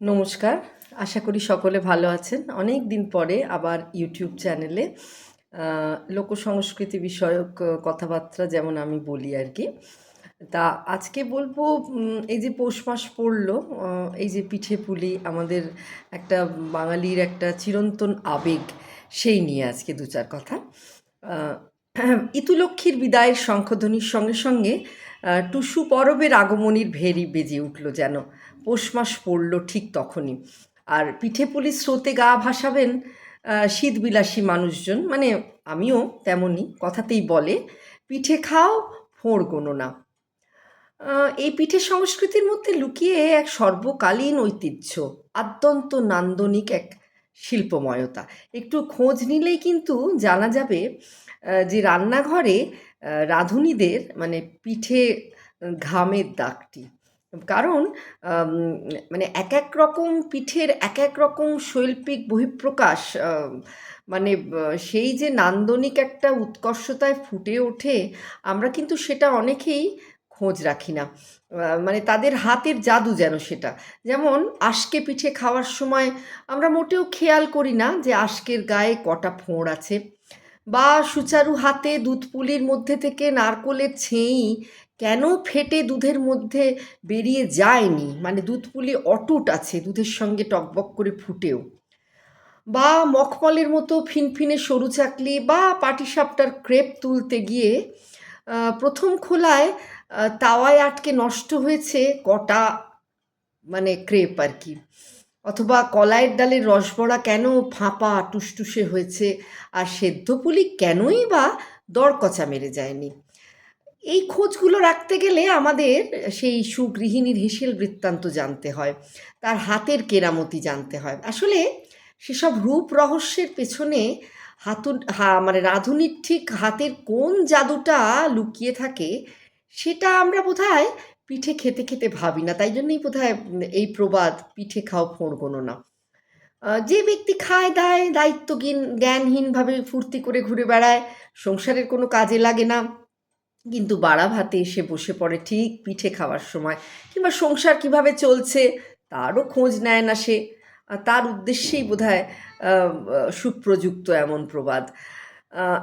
নমস্কার, আশা করি সকলে ভালো আছেন। অনেক দিন পরে আবার ইউটিউব চ্যানেলে লোকসংস্কৃতি বিষয়ক কথাবার্তা যেমন আমি বলি আর কি। তা আজকে বলব এই যে পৌষ মাস পড়ল এই যে পিঠে পুলি, আমাদের একটা বাঙালির একটা চিরন্তন আবেগ, সেই নিয়ে আজকে দু চার কথা। ইতুলক্ষ্মীর বিদায়ের শঙ্খধ্বনির সঙ্গে সঙ্গে টুসু পরবের আগমনীর ভেরি বেজে উঠল যেন। পৌষ মাস পড়ল ঠিক তখনই। আর পিঠে পুলি স্রোতে গা ভাসাবেন শীতবিলাসী মানুষজন। মানে আমিও তেমনই কথাতেই বলে, পিঠে খাও, ফোঁড় গোনো না। এই পিঠে সংস্কৃতির মধ্যে লুকিয়ে এক সর্বকালীন ঐতিহ্য, আদ্যন্ত নান্দনিক এক শিল্পময়তা। একটু খোঁজ নিলেই কিন্তু জানা যাবে যে রান্নাঘরে রাঁধুনিদের মানে পিঠে ঘামের দাগটি। কারণ মানে এক এক রকম পিঠের এক এক রকম শৈল্পিক বহিঃপ্রকাশ মানে সেই যে নান্দনিক একটা উৎকর্ষতায় ফুটে ওঠে, আমরা কিন্তু সেটা অনেকেই খোঁজ রাখি না। মানে তাদের হাতের জাদু যেন সেটা। যেমন, আশকে পিঠে খাওয়ার সময় আমরা মোটেও খেয়াল করি না যে আশকের গায়ে কটা ফোঁড় আছে। বা সুচারু হাতে দুধ পুলির মধ্যে থেকে নারকোলের ছেঁই কেন ফেটে দুধের মধ্যে বেরিয়ে যায়নি? মানে দুধ পুলি অটুট আছে, দুধের সঙ্গে টকবক করে ফুটেও। বা মখমলের মতো ফিনফিনে সরু চাকলি বা পাটিসাপটার ক্রেপ তুলতে গিয়ে প্রথম খোলায় তাওয়ায় আটকে নষ্ট হয়েছে কটা মানে ক্রেপ আর কি। অথবা কলাইয়ের ডালের রসবড়া কেন ফাঁপা টুসটুসে হয়েছে? আর সেদ্ধ পুলি কেনই বা দরকচা মেরে যায়নি? এই খোঁজগুলো রাখতে গেলে আমাদের সেই সুগৃহিণীর হেসেল বৃত্তান্ত জানতে হয়, তার হাতের কেরামতি জানতে হয়। আসলে সেসব রূপ রহস্যের পেছনে হাতুন হা মানে রাঁধুনির ঠিক হাতের কোন জাদুটা লুকিয়ে থাকে, সেটা আমরা বোধহয় পিঠে খেতে খেতে ভাবি না, তাই জন্যই বোধহয় এই প্রবাদ, পিঠে খাও, ফোঁড় না। যে ব্যক্তি খায়, দায় দায়িত্বজ্ঞান জ্ঞানহীনভাবে ফুর্তি করে ঘুরে বেড়ায়, সংসারের কোনো কাজে লাগে না। কিন্তু বাড়া ভাতে এসে বসে পড়ে ঠিক পিঠে খাওয়ার সময়, কিংবা সংসার কীভাবে চলছে তারও খোঁজ নেয় না সে। তার উদ্দেশ্যেই বোধ হয় সুপ্রযুক্ত এমন প্রবাদ।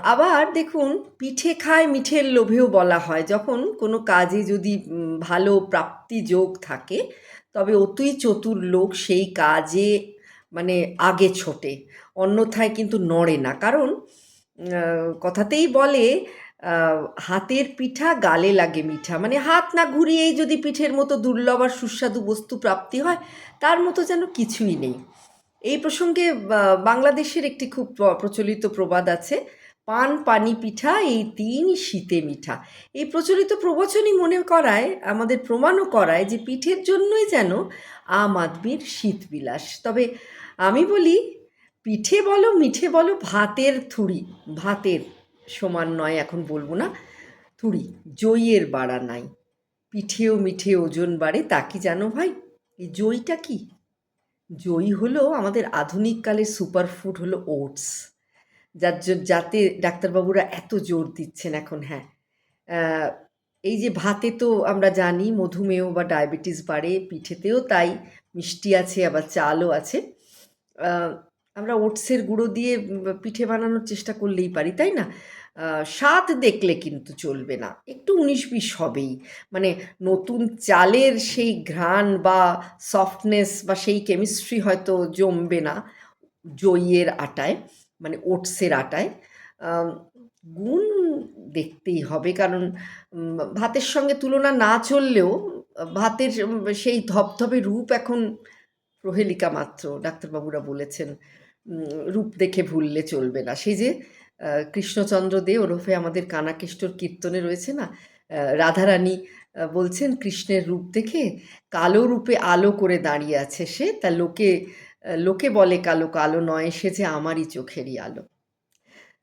আবার দেখুন, পিঠে খায় মিঠের লোভেও বলা হয়। যখন কোনো কাজে যদি ভালো প্রাপ্তি যোগ থাকে, তবে অতই চতুর লোক সেই কাজে মানে আগে ছোটে। অন্যথায় কিন্তু নড়ে না। কারণ কথাতেই বলে হাতের পিঠা গালে লাগে মিঠা। মানে হাত না ঘুরিয়েই যদি পিঠের মতো দুর্লভ আর সুস্বাদু বস্তু প্রাপ্তি হয়, তার মতো যেন কিছুই নেই। এই প্রসঙ্গে বাংলাদেশের একটি খুব প্রচলিত প্রবাদ আছে, পান পানি পিঠা, এই তিন শীতে মিঠা। এই প্রচলিত প্রবচনই মনে করায়, আমাদের প্রমাণও করায় যে পিঠের জন্যই যেন আম আদমির শীত বিলাস। তবে আমি বলি, পিঠে বলো, মিঠে বলো, ভাতের থুড়ি। ভাতের সমান নয়, এখন বলব না, থুড়ি, জইয়ের বাড়া নাই। পিঠেও মিঠে ওজন বাড়ে, তা কি জানো ভাই? এই জইটা কি? জই হলো আমাদের আধুনিক কালের সুপারফুড হলো ওটস যার যাতে ডাক্তারবাবুরা এত জোর দিচ্ছেন এখন হ্যাঁ। এই যে ভাতে তো আমরা জানি মধুমেহ বা ডায়াবেটিস বাড়ে পিঠেতেও, তাই মিষ্টি আছে, আবার চালও আছে। আমরা ওটসের গুঁড়ো দিয়ে পিঠে বানানোর চেষ্টা করলেই পারি, তাই না? স্বাদ দেখলে কিন্তু চলবে না। একটু উনিশ বিশ হবেই। মানে নতুন চালের সেই ঘ্রাণ বা সফটনেস বা সেই কেমিস্ট্রি হয়তো জমবে না জইয়ের আটায় মানে ওটসের আটায়। গুণ দেখতেই হবে কারণ ভাতের সঙ্গে তুলনা না চললেও ভাতের সেই ধপধপে রূপ এখন প্রহেলিকা মাত্র। ডাক্তারবাবুরা বলেছেন রূপ দেখে ভুললে চলবে না। সেই যে কৃষ্ণচন্দ্র দে ওরফে আমাদের কানাকেষ্টর কীর্তনে রয়েছে না? রাধারানী বলছেন, কৃষ্ণের রূপ দেখে কালো রূপে আলো করে দাঁড়িয়ে আছে সে। তা লোকে লোকে বলে কালো কালো নয় সে যে আমারই চোখেরই আলো।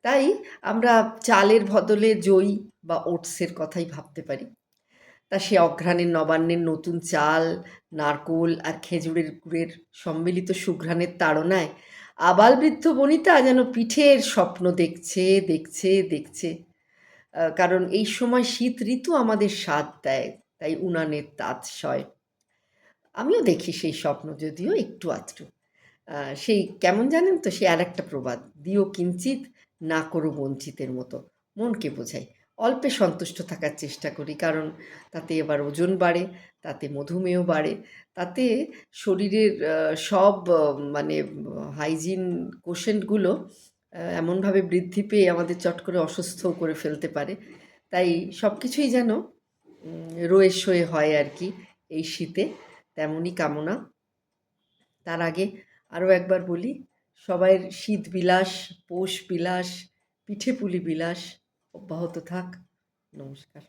তাই আমরা চালের বদলে জই বা ওটসের কথাই ভাবতে পারি। তা সে অঘ্রাণের, নবান্নের নতুন চাল, নারকোল আর খেজুরের গুড়ের সম্মিলিত সুঘ্রাণের তাড়নায় আবাল বৃদ্ধ বনিতা যেন পিঠের স্বপ্ন দেখছে দেখছে দেখছে। কারণ এই সময় শীত ঋতু আমাদের স্বাদ দেয়, তাই উনানের তাঁত সয় আমিও দেখি সেই স্বপ্ন, যদিও একটু আধটু। সেই কেমন জানেন তো, সে আর একটা প্রবাদ, দিও কিঞ্চিত, না করো বঞ্চিতের মতো। মনকে বোঝাই অল্পে সন্তুষ্ট থাকার চেষ্টা করি। কারণ তাতে এবার ওজন বাড়ে, তাতে মধুমেহ বাড়ে, তাতে শরীরের সব মানে হাইজিন কোশেন্টগুলো এমনভাবে বৃদ্ধি পেয়ে আমাদের চট করে অসুস্থও করে ফেলতে পারে। তাই সব কিছুই যেন রয়ে সয়ে হয় আর কি এই শীতে, তেমনই কামনা। তার আগে আরও একবার বলি, সবাইয়ের শীত বিলাস, পৌষ বিলাস, পিঠে পুলি বিলাস অব্যাহত থাক নমস্কার